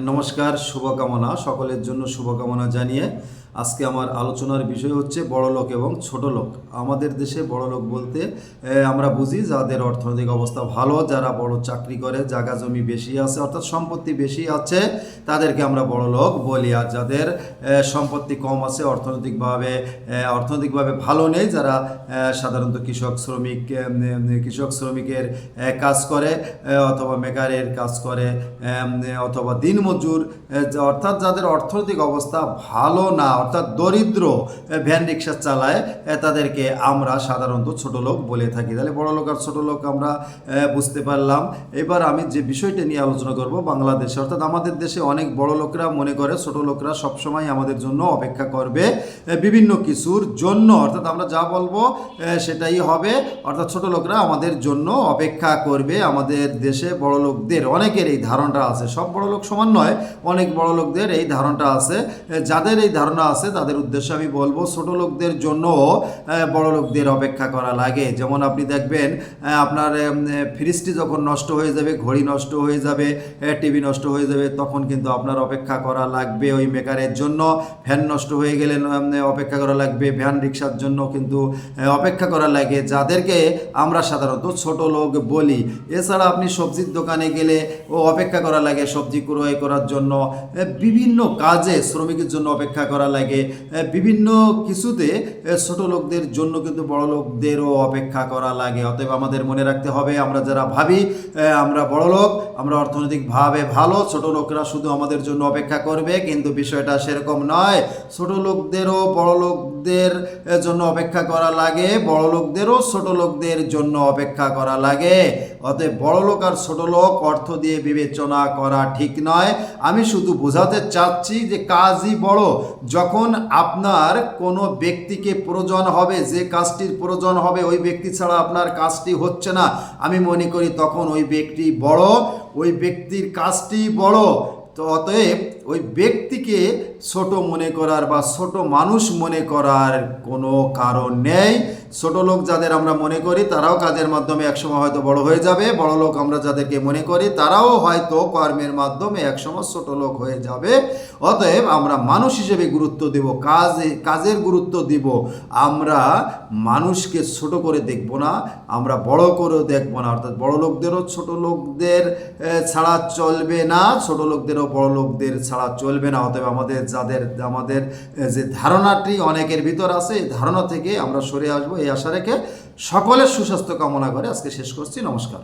নমস্কার, শুভকামনা। সকলের জন্য শুভকামনা জানিয়ে আজকে আমার আলোচনার বিষয় হচ্ছে বড় লোক এবং ছোট লোক আমাদের দেশে বড় লোক বলতে আমরা বুঝি যাদের অর্থনৈতিক অবস্থা ভালো, যারা বড় চাকরি করে, জায়গা জমি বেশি আছে, অর্থাৎ সম্পত্তি বেশি আছে, তাদেরকে আমরা বড় লোক বলি। আর যাদের সম্পত্তি কম আছে, অর্থনৈতিকভাবে অর্থনৈতিকভাবে ভালো নেই, যারা সাধারণত কৃষক, শ্রমিক কৃষক, শ্রমিকের কাজ করে অথবা মেকারের কাজ করে অথবা অথবা যা- অর্থাৎ যাদের অর্থনৈতিক অবস্থা ভালো না, অর্থাৎ দরিদ্র ভ্যান রিক্সা চালায় তাদেরকে আমরা সাধারণত ছোট লোক বলে থাকি। তাহলে বড় লোক আর ছোট লোক আমরা বুঝতে পারলাম। এবার আমি যে বিষয়টা নিয়ে আলোচনা করব বাংলাদেশে, অর্থাৎ আমাদের দেশে অনেক বড় লোকরা মনে করে, ছোট লোকরা সবসময় আমাদের জন্য অপেক্ষা করবে বিভিন্ন কিছুর জন্য। অর্থাৎ আমরা যা বলব সেটাই হবে। অর্থাৎ ছোট লোকরা আমাদের জন্য অপেক্ষা করবে, আমাদের দেশে বড় লোকদের, অনেকের এই ধারণাটা আছে। সব বড় লোক সমান নয়, অনেক বড় লোকদের এই ধারণাটা আছে। যাদের এই ধারণা আছে, তাদের উদ্দেশ্যে আমি বলব, ছোট লোকদের জন্য বড় লোকদের অপেক্ষা করা লাগে। যেমন আপনি দেখবেন আপনার ফ্রিজটি যখন নষ্ট হয়ে যাবে, ঘড়ি নষ্ট হয়ে যাবে টিভি নষ্ট হয়ে যাবে, তখন কিন্তু আপনার অপেক্ষা করা লাগবে ওই মেকারের জন্য। ফ্যান নষ্ট হয়ে গেলে অপেক্ষা করা লাগবে, ভ্যান রিক্সার জন্য কিন্তু অপেক্ষা করা লাগে। যাদেরকে আমরা সাধারণত ছোট লোক বলি, এছাড়া আপনি সবজির দোকানে গেলে ও অপেক্ষা করা লাগে, সবজি ক্রয় করার জন্য বিভিন্ন কাজে শ্রমিকের জন্য অপেক্ষা করা লাগে। বিভিন্ন কিছুতে ছোট লোকদের জন্য কিন্তু বড় লোকদেরও অপেক্ষা করা লাগে। অতএব আমাদের মনে রাখতে হবে, আমরা যারা ভাবি আমরা বড় লোক, আমরা অর্থনৈতিকভাবে ভালো, ছোট লোকরা শুধু আমাদের জন্য অপেক্ষা করবে, কিন্তু বিষয়টা সেরকম নয়। ছোট লোকদেরও, বড় লোকদের জন্য অপেক্ষা করা লাগে, বড় লোকদেরও ছোট লোকদের জন্য অপেক্ষা করা লাগে। অতএব বড় লোক আর ছোট লোক অর্থ দিয়ে বিবেচনা করা ঠিক নয়। আমি শুধু বোঝাতে চাচ্ছি যে কাজই বড়। যখন আপনার কোনো ব্যক্তিকে প্রয়োজন হবে, যে কাজটির প্রয়োজন হবে, ওই ব্যক্তি ছাড়া আপনার কাজটি হচ্ছে না। আমি মনে করি তখন ওই ব্যক্তি বড়, ওই ব্যক্তির কাজটি বড়। তো অতএব ওই ব্যক্তিকে ছোট মনে করার বা ছোট মানুষ মনে করার কোনো কারণ নেই। ছোট লোক যাদের আমরা মনে করি, তারাও কাজের মাধ্যমে একসময় হয়তো বড় হয়ে যাবে। বড় লোক আমরা যাদেরকে মনে করি, তারাও হয়তো কর্মের মাধ্যমে একসময় ছোট লোক হয়ে যাবে। অতএব আমরা মানুষ হিসেবে গুরুত্ব দেব, কাজে, কাজের গুরুত্ব দিব। আমরা মানুষকে ছোট করে দেখব না, আমরা বড় করেও দেখব না। অর্থাৎ বড় লোকদেরও ছোট লোকদের ছাড়া চলবে না, ছোট লোকদেরও বড় লোকদের ছাড়া চলবে না। অতএব আমাদের যাদের, আমাদের যে ধারণাটি অনেকের ভিতর আছে, এই ধারণা থেকে আমরা সরে আসব এই আশা রেখে সকলের সুস্বাস্থ্য কামনা করে আজকে শেষ করছি। নমস্কার।